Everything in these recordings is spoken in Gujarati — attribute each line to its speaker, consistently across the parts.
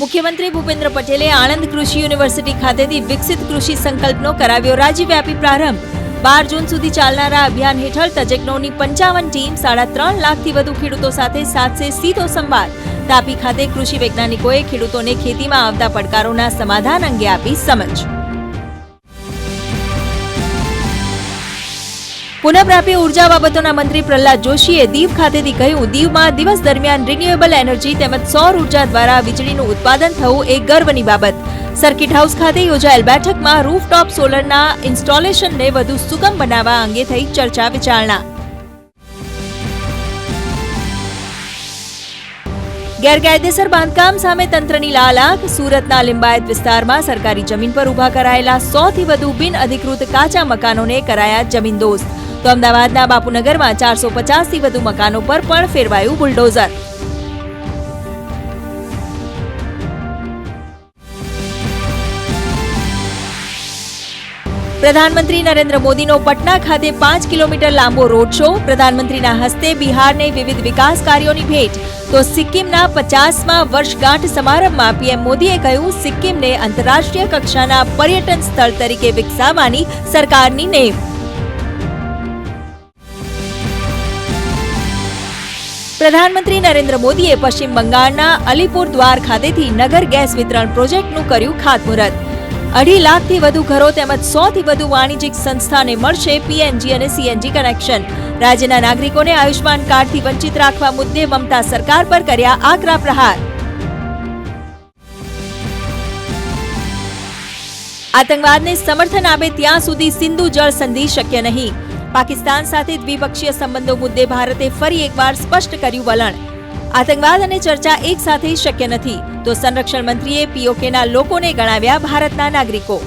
Speaker 1: મુખ્યમંત્રી ભૂપેન્દ્ર પટેલે આણંદ કૃષિ યુનિવર્સિટી ખાતેથી વિકસિત કૃષિ સંકલ્પનો કરાવ્યો રાજ્યવ્યાપી પ્રારંભ. બાર જૂન સુધી ચાલનારા અભિયાન હેઠળ તજજ્ઞોની પંચાવન ટીમ સાડા ત્રણ લાખથી વધુ ખેડૂતો સાથે સાધશે સીધો સંવાદ. તાપી ખાતે કૃષિ વૈજ્ઞાનિકોએ ખેડૂતોને ખેતીમાં આવતા પડકારોના સમાધાન અંગે આપી સમજ. પુનઃપ્રાપ્ય ઊર્જા બાબતોના મંત્રી પ્રહલાદ જોશીએ દીવ ખાતેથી કહ્યું, દીવમાં દિવસ દરમિયાન રિન્યુએબલ એનર્જી તેમજ સૌર ઊર્જા દ્વારા વીજળીનું ઉત્પાદન થવું એ ગર્વની બાબત. સર્કિટ હાઉસ ખાતે યોજાયેલ બેઠકમાં રૂફટોપ સોલરના ઇન્સ્ટોલેશનને વધુ સુગમ બનાવવા અંગે થઈ ચર્ચા વિચારણા. ગેરકાયદેસર બાંધકામ સામે તંત્રની લાલાખ સુરતના લિંબાયત વિસ્તારમાં સરકારી જમીન પર ઊભા કરાયેલા સો થી વધુ બિન અધિકૃત કાચા મકાનોને કરાયા જમીનદોસ્ત તો અમદાવાદના બાપુનગરમાં ચારસો પચાસથી વધુ મકાનો પર પણ ફેરવાયું બુલડોઝર. પ્રધાનમંત્રી નરેન્દ્ર મોદીનો પટના ખાતે પાંચ કિલોમીટર લાંબો રોડ શો. પ્રધાનમંત્રીના હસ્તે બિહારને વિવિધ વિકાસ કાર્યોની ભેટ. તો સિક્કિમના પચાસમાં વર્ષગાંઠ સમારંભમાં પીએમ મોદીએ કહ્યું, સિક્કિમને આંતરરાષ્ટ્રીય કક્ષાના પર્યટન સ્થળ તરીકે વિકસાવવાની સરકારની નેમ. પ્રધાનમંત્રી નરેન્દ્ર મોદીએ પશ્ચિમ બંગાળના અલીપુર દ્વાર ખાતેથી નગર ગેસ વિતરણ પ્રોજેક્ટનું કર્યું ખાતમુહૂર્ત. અઢી લાખથી વધુ ઘરો તેમજ સો થી વધુ વાણિજ્યિક સંસ્થાને મળશે પીએનજી અને સીએનજી કનેક્શન. રાજ્યના નાગરિકોને આયુષ્માન કાર્ડથી વંચિત રાખવા મુદ્દે મમતા સરકાર પર કર્યા આકરા પ્રહાર. આતંકવાદને સમર્થન આપે ત્યાં સુધી સિંધુ જળ સંધિ શક્ય નહીં. પાકિસ્તાન સાથે દ્વિપક્ષીય સંબંધો મુદ્દે ભારતે ફરી એકવાર સ્પષ્ટ કર્યું વલણ. આતંકવાદ અને ચર્ચા એક સાથે શક્ય નથી, તો સંરક્ષણ મંત્રીએ પીઓકેના લોકોને ગણાવ્યા ભારતના નાગરિકો.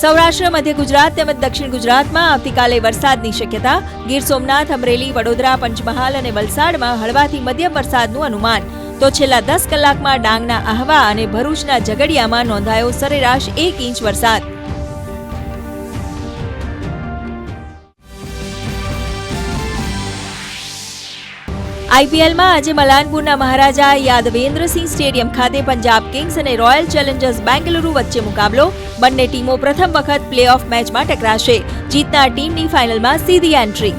Speaker 1: સૌરાષ્ટ્ર, મધ્ય ગુજરાત તેમજ દક્ષિણ ગુજરાતમાં આવતીકાલે વરસાદની શક્યતા. ગીર સોમનાથ, અમરેલી, વડોદરા, પંચમહાલ અને વલસાડમાં હળવાથી મધ્યમ વરસાદનું અનુમાન. તો છેલ્લા દસ કલાકમાં ડાંગના આહવા અને ભરૂચના ઝઘડિયામાં નોંધાયો સરેરાશ એક ઇંચ વરસાદ. આઈપીએલમાં આજે મલાનપુરના મહારાજા યાદવેન્દ્રસિંહ સ્ટેડિયમ ખાતે પંજાબ કિંગ્સ અને રોયલ ચેલેન્જર્સ બેંગલુરુ વચ્ચે મુકાબલો. બંને ટીમો પ્રથમ વખત પ્લે ઓફ મેચમાં ટકરાશે. જીતનાર ટીમની ફાઇનલમાં સીધી એન્ટ્રી.